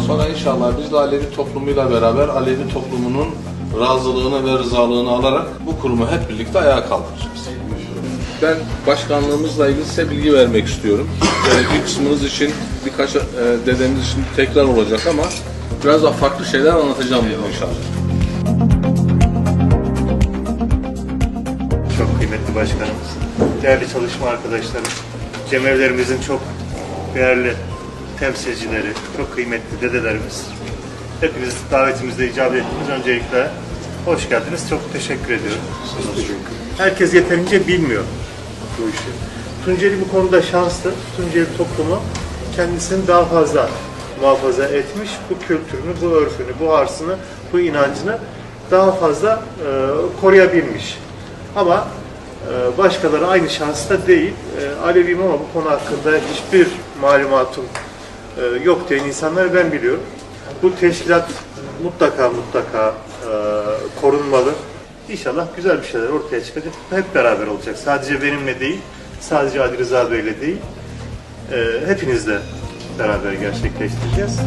Bundan sonra inşallah biz de Alevi toplumuyla beraber Alevi toplumunun razılığını ve rızalığını alarak bu kurumu hep birlikte ayağa kaldıracağız. Ben başkanlığımızla ilgili size bilgi vermek istiyorum. Yani bir kısmınız için, birkaç e, dedemiz için tekrar olacak ama biraz daha farklı şeyler anlatacağım inşallah. Çok kıymetli başkanımız, değerli çalışma arkadaşlarım, cemevlerimizin çok değerli temsilcileri, çok kıymetli dedelerimiz. Hepiniz davetimizde icabet ettiniz. Öncelikle hoş geldiniz. Çok teşekkür ediyorum. Herkes yeterince bilmiyor bu işi. Tunceli bu konuda şanslı. Tunceli toplumu kendisini daha fazla muhafaza etmiş. Bu kültürünü, bu örfünü, bu arsını, bu inancını daha fazla e, koruyabilmiş. Ama e, başkaları aynı şansta değil. E, Aleviyim ama bu konu hakkında hiçbir malumatım e, yok diyen insanları ben biliyorum. Bu teşkilat mutlaka mutlaka e, korunmalı. İnşallah güzel bir şeyler ortaya çıkacak. Hep beraber olacak. Sadece benimle değil, sadece Ali Rıza Bey'le değil, e, hepinizle beraber gerçekleştireceğiz.